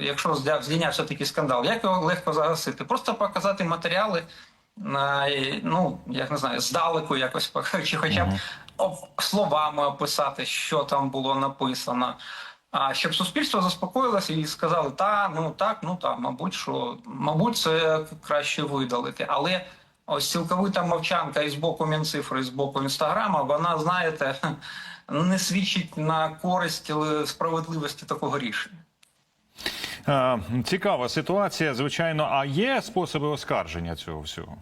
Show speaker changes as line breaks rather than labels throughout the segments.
якщо зля- здійнявся такий скандал, як його легко загасити? Просто показати матеріали, на, ну, як не знаю, здалеку якось, чи хоча б словами описати, що там було написано. А щоб суспільство заспокоїлося і сказали, та, ну так, ну так, мабуть, що, мабуть, це краще видалити. Але ось цілковита мовчанка і з боку Мінцифри, і з боку Інстаграма, вона, знаєте, не свідчить на користь е, справедливості такого рішення.
Е, Цікава ситуація, звичайно. А є способи оскарження цього всього?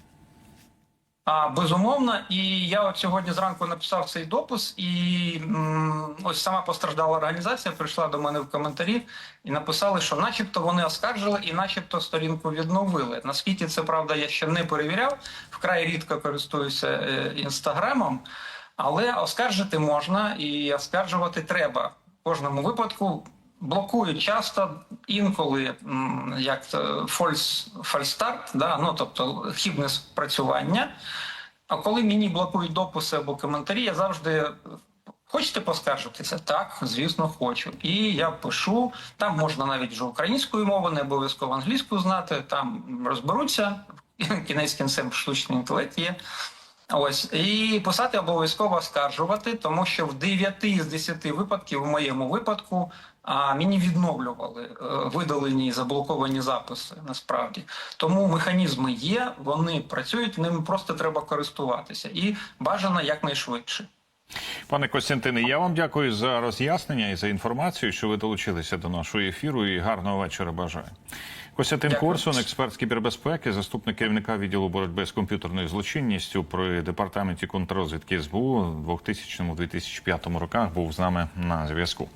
А безумовно, і я от сьогодні зранку написав цей допис, і м, ось сама постраждала організація прийшла до мене в коментарі і написали, що, начебто, вони оскаржили і, начебто, сторінку відновили. Наскільки це правда, я ще не перевіряв. Вкрай рідко користуюся е, інстаграмом, але оскаржити можна і оскаржувати треба. В кожному випадку блокують часто інколи як фольс фальстарт, да, ну тобто хібне спрацювання. А коли мені блокують дописи або коментарі, я завжди хочете поскаржитися? Так, звісно, хочу. І я пишу. Там можна навіть вже українською мовою, не обов'язково англійську знати. Там розберуться. Кінець кінцем штучний інтелект є. Ось і писати обов'язково оскаржувати, тому що в 9 з 10 випадків, в моєму випадку, а, мені відновлювали е, видалені і заблоковані записи. Насправді тому механізми є, вони працюють, ними просто треба користуватися і бажано якнайшвидше.
Пане Костянтине, я вам дякую за роз'яснення і за інформацію, що ви долучилися до нашого ефіру. І гарного вечора бажаю. Костянтин
Дякую.
Корсун, експерт з кібербезпеки, заступник керівника відділу боротьби з комп'ютерною злочинністю при департаменті контррозвідки СБУ у 2000-2005 роках був з нами на зв'язку.